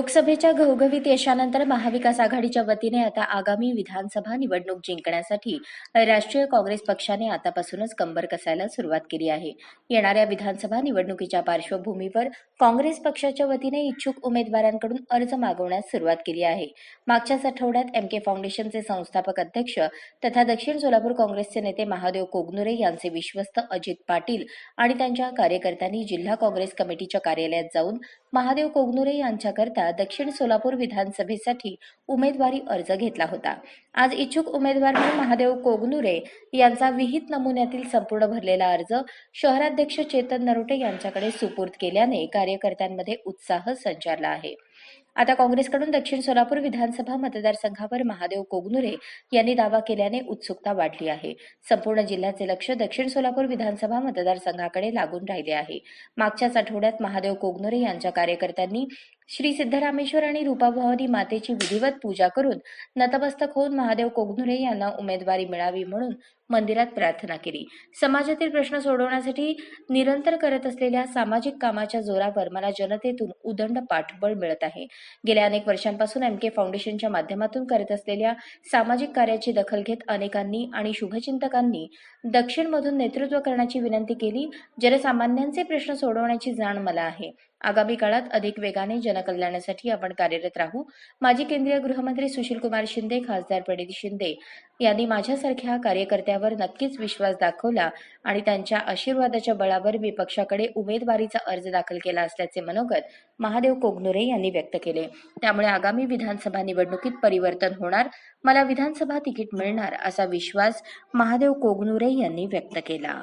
लोकसभेच्या घवघवीत यशानंतर महाविकास आघाडीच्या वतीने आता आगामी विधानसभा निवडणूक जिंकण्यासाठी राष्ट्रीय काँग्रेस पक्षाने आतापासूनच कंबर कसायला सुरुवात केली आहे. येणाऱ्या विधानसभा निवडणुकीच्या पार्श्वभूमीवर काँग्रेस पक्षाच्या वतीने इच्छुक उमेदवारांकडून अर्ज मागवण्यास सुरुवात केली आहे. मागच्याच आठवड्यात एम के फाउंडेशनचे संस्थापक अध्यक्ष तथा दक्षिण सोलापूर काँग्रेसचे नेते महादेव कोगनुरे यांचे विश्वस्त अजित पाटील आणि त्यांच्या कार्यकर्त्यांनी जिल्हा काँग्रेस कमिटीच्या कार्यालयात जाऊन महादेव कोगनुरे यांच्याकरता दक्षिण सोलापूर विधानसभेसाठी उमेदवारी अर्ज घेतला होता. आज इच्छुक उमेदवार म्हणून महादेव कोगनुरे यांचा विहित नमुन्यातील संपूर्ण भरलेला अर्ज शहराध्यक्ष चेतन नरोटे यांच्याकडे सुपूर्द केल्याने कार्यकर्त्यांमध्ये उत्साह संचारला आहे. आता काँग्रेसकडून दक्षिण सोलापूर विधानसभा मतदारसंघावर महादेव कोगनुरे यांनी दावा केल्याने उत्सुकता वाढली आहे. संपूर्ण जिल्ह्याचे लक्ष दक्षिण सोलापूर विधानसभा मतदारसंघाकडे लागून राहिले आहे. मागच्याच आठवड्यात महादेव कोगनुरे यांच्या कार्यकर्त्यांनी श्री सिद्धरामेश्वर आणि रूपाभवानी मातेची विधिवत पूजा करून नतमस्तक होऊन महादेव कोगनुरे यांना उमेदवारी मिळावी म्हणून मंदिरात प्रार्थना केली. समाजातील प्रश्न सोडवण्यासाठी निरंतर करत असलेल्या सामाजिक कामाच्या जोरावर मला जनतेतून उदंड पाठबळ मिळत आहे. गेल्या अनेक वर्षांपासून एम के फाउंडेशनच्या माध्यमातून करत असलेल्या सामाजिक कार्याची दखल घेत अनेकांनी आणि शुभचिंतकांनी दक्षिणमधून नेतृत्व करण्याची विनंती केली. जनसामान्यांचे प्रश्न सोडवण्याची जाण मला आहे. आगामी काळात अधिक वेगाने जनकल्याणासाठी आपण कार्यरत राहू. माजी केंद्रीय गृहमंत्री सुशीलकुमार शिंदे खासदार प्रणिती शिंदे यांनी माझ्यासारख्या कार्यकर्त्यावर नक्कीच विश्वास दाखवला आणि त्यांच्या आशीर्वादाच्या बळावर मी पक्षाकडे उमेदवारीचा अर्ज दाखल केला असल्याचे मनोगत महादेव कोगनुरे यांनी व्यक्त केले. त्यामुळे आगामी विधानसभा निवडणुकीत परिवर्तन होणार मला विधानसभा तिकीट मिळणार असा विश्वास महादेव कोगनुरे यांनी व्यक्त केला.